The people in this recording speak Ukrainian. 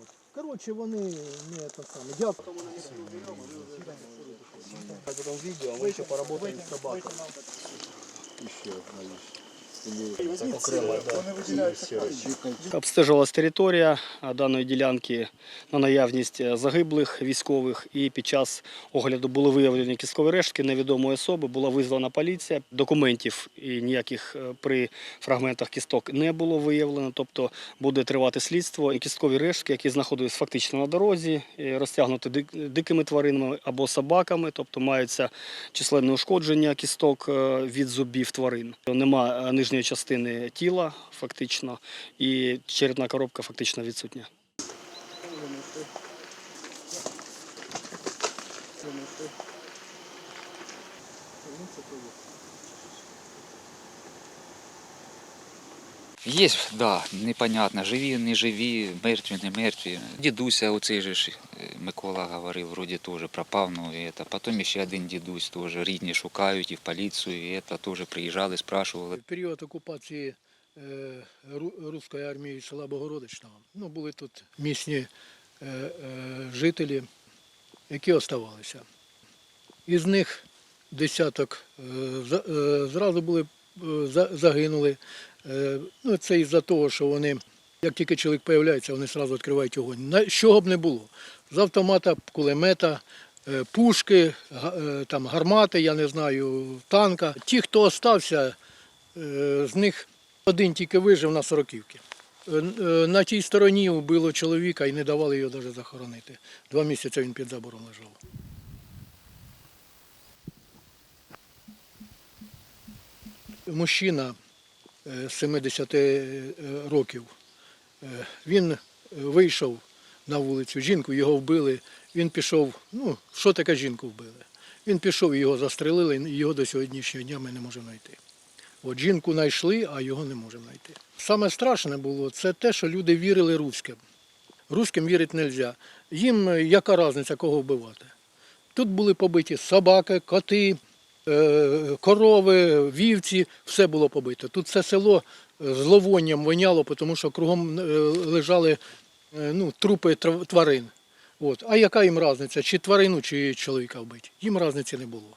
От. Коротше, вони не те саме. Дякую. Потом відео, а ми ще поработаємо з Обстежувалась територія даної ділянки на наявність е, загиблих військових, і під час огляду були виявлені кісткові рештки невідомої особи. Була визвана поліція. Документів і ніяких е, при фрагментах кісток не було виявлено. Тобто буде тривати слідство. І кісткові рештки, які знаходились фактично на дорозі, розтягнуті дикими тваринами або собаками, тобто маються численне ушкодження кісток е, від зубів тварин. Нема е, нижньої частини тіла, фактично, і черепна коробка фактично відсутня. Є, да, непонятно, живі, не живі, мертві, не мертві. Дідуся оцей же ж е, Микола говорив, вроді теж пропав, ну і це. Потім ще один дідусь теж рідні шукають і в поліцію, і це теж приїжджали, спрашували. В період окупації е, руської армії села Богородичного ну, були тут місні е, жителі, які оставалися. Із них десяток зразу були загинули. Е, Ну, це із-за того, що вони, як тільки чоловік з'являється, вони одразу відкривають огонь. Що б не було. З автомата, кулемета, е, пушки, е, там, гармати, я не знаю, танка. Ті, хто Е, З них один тільки вижив на сороківки. Е, На тій стороні вбило чоловіка і не давали його навіть захоронити. Два місяці він під забором лежав. Мужчина 70 е, років. е, Він вийшов на вулицю, жінку його вбили. Він пішов, ну, що таке жінку вбили? Він пішов, його застрелили, його до сьогоднішнього дня ми не можемо знайти. От жінку знайшли, а його не можемо знайти. Саме страшне було це те, що люди вірили руським. Руським вірити не можна. Їм е, яка різниця, кого вбивати. Тут були побиті собаки, коти, е, корови, вівці, все було побито. Тут все село е, зловонням воняло, тому що кругом е, лежали е, ну, трупи тварин. От. А яка їм різниця, чи тварину, чи чоловіка вбити? Їм різниці не було.